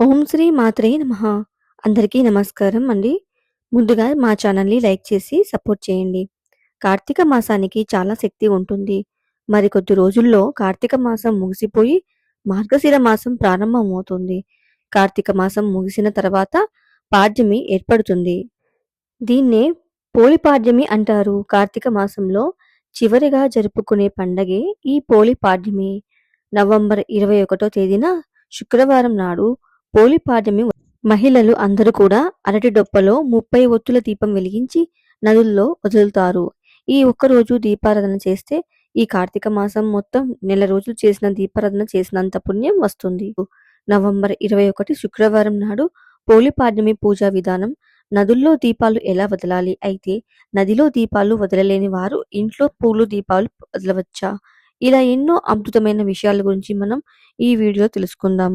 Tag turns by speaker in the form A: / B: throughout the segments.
A: ఓం శ్రీ మాత్రే నమః. అందరికీ నమస్కారం అండి. ముందుగా మా ఛానల్ని లైక్ చేసి సపోర్ట్ చేయండి. కార్తీక మాసానికి చాలా శక్తి ఉంటుంది. మరికొద్ది రోజుల్లో కార్తీక మాసం ముగిసిపోయి మార్గశిర మాసం ప్రారంభమవుతుంది. కార్తీక మాసం ముగిసిన తర్వాత పాడ్యమి ఏర్పడుతుంది. దీన్నే పోలి పాడ్యమి అంటారు. కార్తీక మాసంలో చివరిగా జరుపుకునే పండగే ఈ పోలి పాడ్యమి. నవంబర్ ఇరవై ఒకటో తేదీన శుక్రవారం నాడు పోలిపాడ్యమి మహిళలు అందరూ కూడా అరటి డొప్పలో ముప్పై ఒత్తుల దీపం వెలిగించి నదుల్లో వదులుతారు. ఈ ఒక్కరోజు దీపారాధన చేస్తే ఈ కార్తీక మాసం మొత్తం నెల రోజులు చేసిన దీపారాధన చేసినంత పుణ్యం వస్తుంది. నవంబర్ ఇరవై ఒకటి శుక్రవారం నాడు పోలిపాడ్యమి పూజా విధానం. నదుల్లో దీపాలు ఎలా వదలాలి? అయితే నదిలో దీపాలు వదలలేని వారు ఇంట్లో పూలు దీపాలు వదలవచ్చా? ఇలా ఎన్నో అద్భుతమైన విషయాల గురించి మనం ఈ వీడియో తెలుసుకుందాం.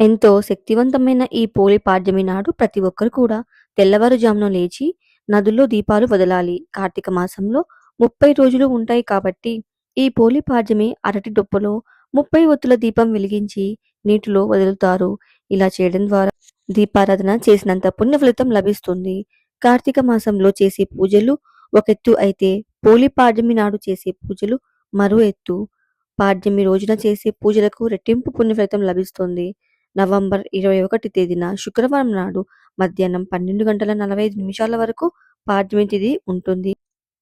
A: ఎంతో శక్తివంతమైన ఈ పోలి పాడ్యమి నాడు ప్రతి ఒక్కరు కూడా తెల్లవారుజామున లేచి నదుల్లో దీపాలు వదలాలి. కార్తీక మాసంలో ముప్పై రోజులు ఉంటాయి కాబట్టి ఈ పోలి పాడ్యమి అరటి డొప్పలో ముప్పై ఒత్తుల దీపం వెలిగించి నీటిలో వదులుతారు. ఇలా చేయడం ద్వారా దీపారాధన చేసినంత పుణ్య ఫలితం లభిస్తుంది. కార్తీక మాసంలో చేసే పూజలు ఒక ఎత్తు అయితే పోలి పాడ్యమి నాడు చేసే పూజలు మరో ఎత్తు. పాడ్యమి రోజున చేసే పూజలకు రెట్టింపు పుణ్య ఫలితం లభిస్తుంది. నవంబర్ ఇరవై ఒకటి తేదీన శుక్రవారం నాడు మధ్యాహ్నం పన్నెండు గంటల నలభై ఐదు నిమిషాల వరకు పాడ్యమి తిథి ఉంటుంది.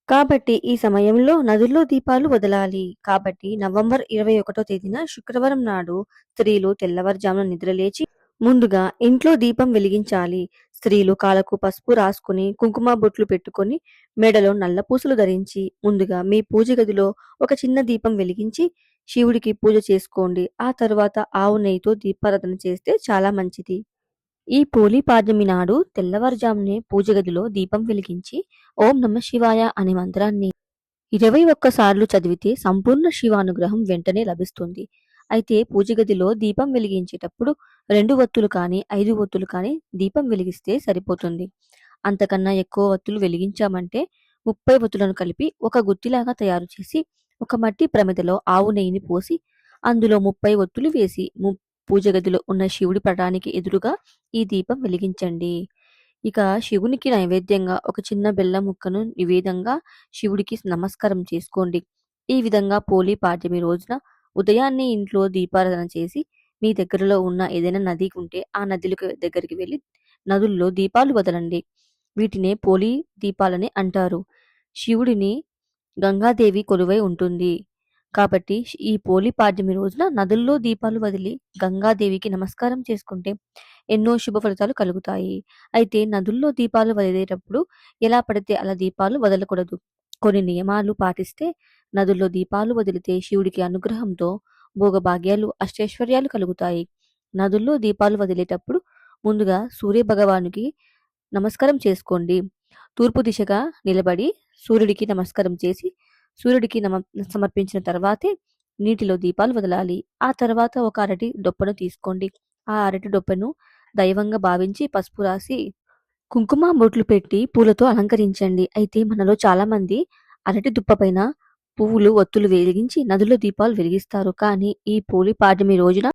A: కాబట్టి ఈ సమయంలో నదుల్లో దీపాలు వదలాలి. కాబట్టి నవంబర్ ఇరవై ఒకటో తేదీన శుక్రవారం నాడు స్త్రీలు తెల్లవారుజామున నిద్రలేచి ముందుగా ఇంట్లో దీపం వెలిగించాలి. స్త్రీలు కాలకు పసుపు రాసుకుని కుంకుమ బొట్లు పెట్టుకొని మెడలో నల్ల పూసలు ధరించి ముందుగా మీ పూజ గదిలో ఒక చిన్న దీపం వెలిగించి శివుడికి పూజ చేసుకోండి. ఆ తర్వాత ఆవు నెయ్యితో దీపారాధన చేస్తే చాలా మంచిది. ఈ పోలి పాడ్యమి నాడు తెల్లవారుజామునే పూజ గదిలో దీపం వెలిగించి ఓం నమ శివాయ అనే మంత్రాన్ని ఇరవై ఒక్కసార్లు చదివితే సంపూర్ణ శివానుగ్రహం వెంటనే లభిస్తుంది. అయితే పూజ గదిలో దీపం వెలిగించేటప్పుడు రెండు ఒత్తులు కానీ ఐదు ఒత్తులు కానీ దీపం వెలిగిస్తే సరిపోతుంది. అంతకన్నా ఎక్కువ ఒత్తులు వెలిగించామంటే ముప్పై ఒత్తులను కలిపి ఒక గుత్తిలాగా తయారు చేసి ఒక మట్టి ప్రమిదలో ఆవు నెయ్యిని పోసి అందులో ముప్పై ఒత్తులు వేసి ము- పూజ గదిలో ఉన్న శివుడి పటానికి ఎదురుగా ఈ దీపం వెలిగించండి. ఇక శివునికి నైవేద్యంగా ఒక చిన్న బెల్లం ముక్కను నివేదంగా శివుడికి నమస్కారం చేసుకోండి. ఈ విధంగా పోలి పాడ్యమి రోజున ఉదయాన్నే ఇంట్లో దీపారాధన చేసి మీ దగ్గరలో ఉన్న ఏదైనా నది ఉంటే ఆ నదులకు దగ్గరికి వెళ్ళి నదుల్లో దీపాలు వదలండి. వీటినే పోలి దీపాలని అంటారు. శివుడిని గంగాదేవి కొలువై ఉంటుంది. కాబట్టి ఈ పోలి పాడ్యమి రోజున నదుల్లో దీపాలు వదిలి గంగాదేవికి నమస్కారం చేసుకుంటే ఎన్నో శుభ ఫలితాలు కలుగుతాయి. అయితే నదుల్లో దీపాలు వదిలేటప్పుడు ఎలా పడితే అలా దీపాలు వదలకూడదు. కొన్ని నియమాలు పాటిస్తే నదుల్లో దీపాలు వదిలితే శివుడికి అనుగ్రహంతో భోగభాగ్యాలు అష్టైశ్వర్యాలు కలుగుతాయి. నదుల్లో దీపాలు వదిలేటప్పుడు ముందుగా సూర్య భగవానుకి నమస్కారం చేసుకోండి. తూర్పు దిశగా నిలబడి సూర్యుడికి నమస్కారం చేసి సూర్యుడికి నమ సమర్పించిన తర్వాతే నీటిలో దీపాలు వదలాలి. ఆ తర్వాత ఒక అరటి డొప్పను తీసుకోండి. ఆ అరటి డొప్పను దైవంగా భావించి పసుపు రాసి కుంకుమ బొట్లు పెట్టి పూలతో అలంకరించండి. అయితే మనలో చాలామంది అరటి దుప్ప పైన పువ్వులు ఒత్తులు వెలిగించి నదుల దీపాలు వెలిగిస్తారు. కానీ ఈ పోలి పాడ్యమి రోజున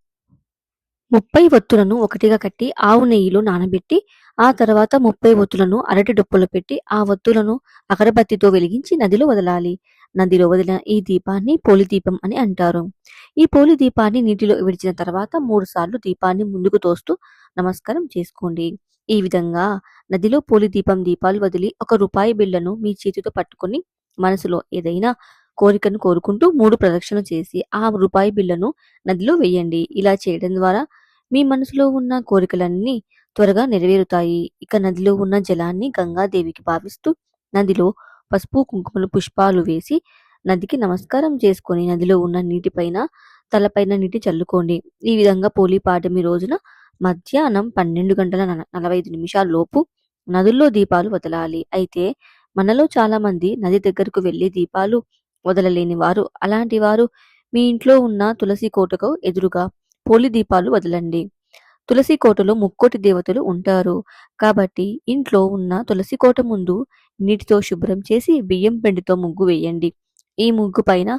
A: ముప్పై ఒత్తులను ఒకటిగా కట్టి ఆవు నెయ్యిలో నానబెట్టి ఆ తర్వాత ముప్పై ఒత్తులను అరటి డొప్పలో పెట్టి ఆ ఒత్తులను అగరబత్తితో వెలిగించి నదిలో వదలాలి. నదిలో వదిలిన ఈ దీపాన్ని పోలి దీపం అని అంటారు. ఈ పోలి దీపాన్ని నీటిలో విడిచిన తర్వాత మూడు సార్లు దీపాన్ని ముందుకు తోస్తూ నమస్కారం చేసుకోండి. ఈ విధంగా నదిలో పోలి దీపం దీపాలు వదిలి ఒక రూపాయి బిళ్ళను మీ చేతితో పట్టుకొని మనసులో ఏదైనా కోరికను కోరుకుంటూ మూడు ప్రదక్షిణలు చేసి ఆ రూపాయి బిళ్ళను నదిలో వేయండి. ఇలా చేయడం ద్వారా మీ మనసులో ఉన్న కోరికలన్నీ త్వరగా నెరవేరుతాయి. ఇక నదిలో ఉన్న జలాన్ని గంగాదేవికి భావిస్తూ నదిలో పసుపు కుంకుమలు పుష్పాలు వేసి నదికి నమస్కారం చేసుకొని నదిలో ఉన్న నీటిపైన తలపైన నీటి చల్లుకోండి. ఈ విధంగా పోలి రోజున మధ్యాహ్నం పన్నెండు గంటల నలభై ఐదు నిమిషాల లోపు నదుల్లో దీపాలు వదలాలి. అయితే మనలో చాలా మంది నది దగ్గరకు వెళ్ళి దీపాలు వదలలేని వారు. అలాంటి వారు మీ ఇంట్లో ఉన్న తులసి కోటకు ఎదురుగా పోలి దీపాలు వదలండి. తులసి కోటలో ముక్కోటి దేవతలు ఉంటారు. కాబట్టి ఇంట్లో ఉన్న తులసి కోట ముందు నీటితో శుభ్రం చేసి బియ్యం పిండితో ముగ్గు వేయండి. ఈ ముగ్గు పైన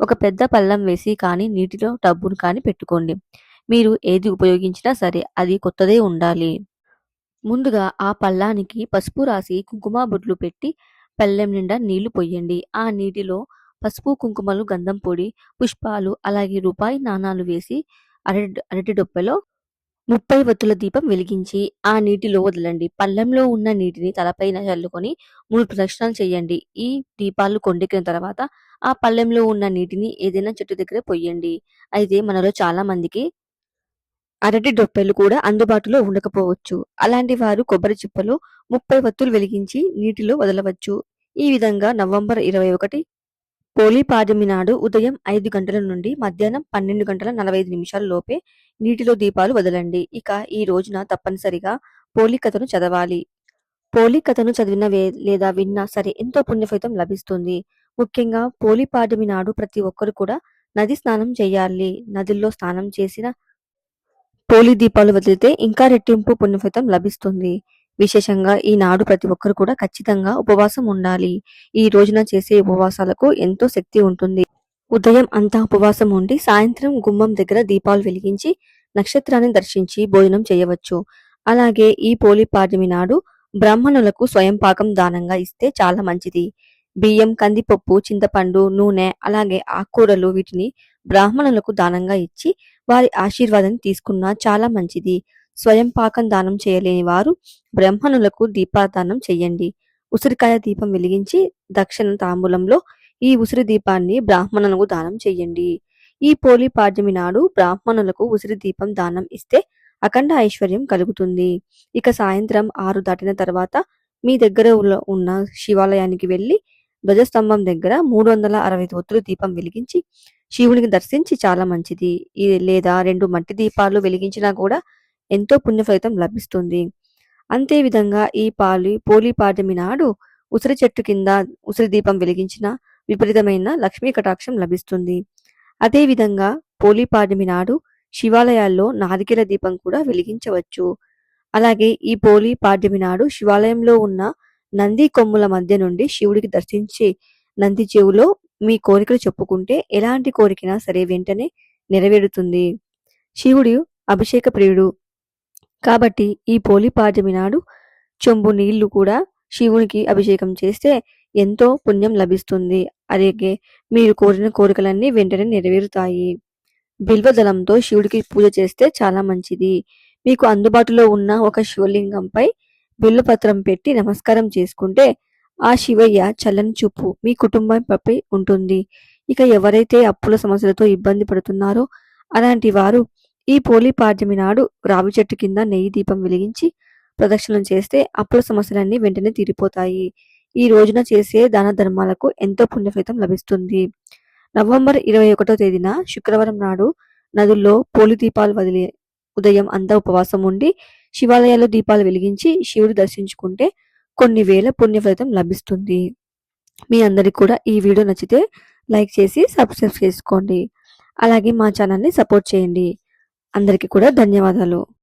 A: ఒక పెద్ద పళ్ళం వేసి కానీ నీటిలో టబ్బును కానీ పెట్టుకోండి. మీరు ఏది ఉపయోగించినా సరే అది కొత్తదే ఉండాలి. ముందుగా ఆ పళ్ళానికి పసుపు రాసి కుంకుమ బొట్లు పెట్టి పళ్ళెం నిండా నీళ్ళు పొయ్యండి. ఆ నీటిలో పసుపు, కుంకుమలు, గంధం పొడి, పుష్పాలు అలాగే రూపాయి నాణాలు వేసి అరటి అరటి డొప్పలో 30 వత్తుల దీపం వెలిగించి ఆ నీటిలో వదలండి. పళ్ళెంలో ఉన్న నీటిని తలపైన చల్లుకొని మూడు ప్రదక్షిణాలు చేయండి. ఈ దీపాలు కొండెక్కిన తర్వాత ఆ పళ్ళెంలో ఉన్న నీటిని ఏదైనా చెట్టు దగ్గర పొయ్యండి. అయితే మనలో చాలా మందికి అరటి డొప్పెలు కూడా అందుబాటులో ఉండకపోవచ్చు. అలాంటి వారు కొబ్బరి చిప్పలో 30 వత్తులు వెలిగించి నీటిలో వదలవచ్చు. ఈ విధంగా నవంబర్ ఇరవై ఒకటి పాడ్యమి నాడు ఉదయం ఐదు గంటల నుండి మధ్యాహ్నం 12 గంటల 45 నిమిషాల లోపే నీటిలో దీపాలు వదలండి. ఇక ఈ రోజున తప్పనిసరిగా పోలీ కథను చదవాలి. పోలీ కథను చదివిన లేదా విన్నా సరే ఎంతో పుణ్యఫలితం లభిస్తుంది. ముఖ్యంగా పోలీ నాడు ప్రతి ఒక్కరు కూడా నది స్నానం చేయాలి. నదుల్లో స్నానం చేసిన పోలీ దీపాలు వదిలితే ఇంకా రెట్టింపు పుణ్యఫలితం లభిస్తుంది. విశేషంగా ఈనాడు ప్రతి ఒక్కరు కూడా ఖచ్చితంగా ఉపవాసం ఉండాలి. ఈ రోజున చేసే ఉపవాసాలకు ఎంతో శక్తి ఉంటుంది. ఉదయం అంతా ఉపవాసం ఉండి సాయంత్రం గుమ్మం దగ్గర దీపాలు వెలిగించి నక్షత్రాన్ని దర్శించి భోజనం చేయవచ్చు. అలాగే ఈ పోలీ పాడ్యమి నాడు బ్రాహ్మణులకు స్వయం పాకం దానంగా ఇస్తే చాలా మంచిది. బియ్యం, కందిపప్పు, చింతపండు, నూనె అలాగే ఆకుకూరలు వీటిని బ్రాహ్మణులకు దానంగా ఇచ్చి వారి ఆశీర్వాదాన్ని తీసుకున్నా చాలా మంచిది. స్వయం పాకం దానం చేయలేని వారు బ్రాహ్మణులకు దీపాదానం చెయ్యండి. ఉసిరికాయ దీపం వెలిగించి దక్షిణ తాంబూలంలో ఈ ఉసిరి దీపాన్ని బ్రాహ్మణులకు దానం చెయ్యండి. ఈ పోలి పాడ్యమి నాడు బ్రాహ్మణులకు ఉసిరి దీపం దానం ఇస్తే అఖండ ఐశ్వర్యం కలుగుతుంది. ఇక సాయంత్రం ఆరు దాటిన తర్వాత మీ దగ్గర ఉన్న శివాలయానికి వెళ్ళి ధ్వజస్తంభం దగ్గర 365 ఒత్తులు దీపం వెలిగించి శివునికి దర్శించి చాలా మంచిది. లేదా రెండు మట్టి దీపాలు వెలిగించినా కూడా ఎంతో పుణ్యఫలితం లభిస్తుంది. అంతే విధంగా ఈ పాలి పోలీ పాడ్యమి నాడు ఉసిరి చెట్టు కింద ఉసిరి దీపం వెలిగించిన విపరీతమైన లక్ష్మీ కటాక్షం లభిస్తుంది. అదేవిధంగా విధంగా పాడ్యమి నాడు శివాలయాల్లో నారికేల దీపం కూడా వెలిగించవచ్చు. అలాగే ఈ పోలీ పాడ్యమి నాడు శివాలయంలో ఉన్న నంది కొమ్ముల మధ్య నుండి శివుడికి దర్శించి నంది చెవులో మీ కోరికలు చెప్పుకుంటే ఎలాంటి కోరికైనా సరే వెంటనే నెరవేరుతుంది. శివుడు అభిషేక ప్రియుడు. కాబట్టి ఈ పోలీ నాడు చెంబు నీళ్ళు కూడా శివునికి అభిషేకం చేస్తే ఎంతో పుణ్యం లభిస్తుంది. అలాగే మీరు కోరిన కోరికలన్నీ వెంటనే నెరవేరుతాయి. బిల్వదళంతో శివుడికి పూజ చేస్తే చాలా మంచిది. మీకు అందుబాటులో ఉన్న ఒక శివలింగంపై బిల్వపత్రం పెట్టి నమస్కారం చేసుకుంటే ఆ శివయ్య చల్లని చూపు మీ కుటుంబంపై ఉంటుంది. ఇక ఎవరైతే అప్పుల సమస్యలతో ఇబ్బంది పడుతున్నారో అలాంటి వారు ఈ పోలీ పాడ్యమి నాడు రావి చెట్టు కింద నెయ్యి దీపం వెలిగించి ప్రదక్షిణం చేస్తే అప్పుల సమస్యలన్నీ వెంటనే తీరిపోతాయి. ఈ రోజున చేసే దాన ధర్మాలకు ఎంతో పుణ్యఫలితం లభిస్తుంది. నవంబర్ 21 తేదీన శుక్రవారం నాడు నదుల్లో పోలి దీపాలు వదిలి ఉదయం అంతా ఉపవాసం ఉండి శివాలయాల్లో దీపాలు వెలిగించి శివుడు దర్శించుకుంటే కొన్ని వేల పుణ్యఫలితం లభిస్తుంది. మీ అందరికి కూడా ఈ వీడియో నచ్చితే లైక్ చేసి సబ్స్క్రైబ్ చేసుకోండి. అలాగే మా ఛానల్‌ని సపోర్ట్ చేయండి. అందరికీ కూడా ధన్యవాదాలు.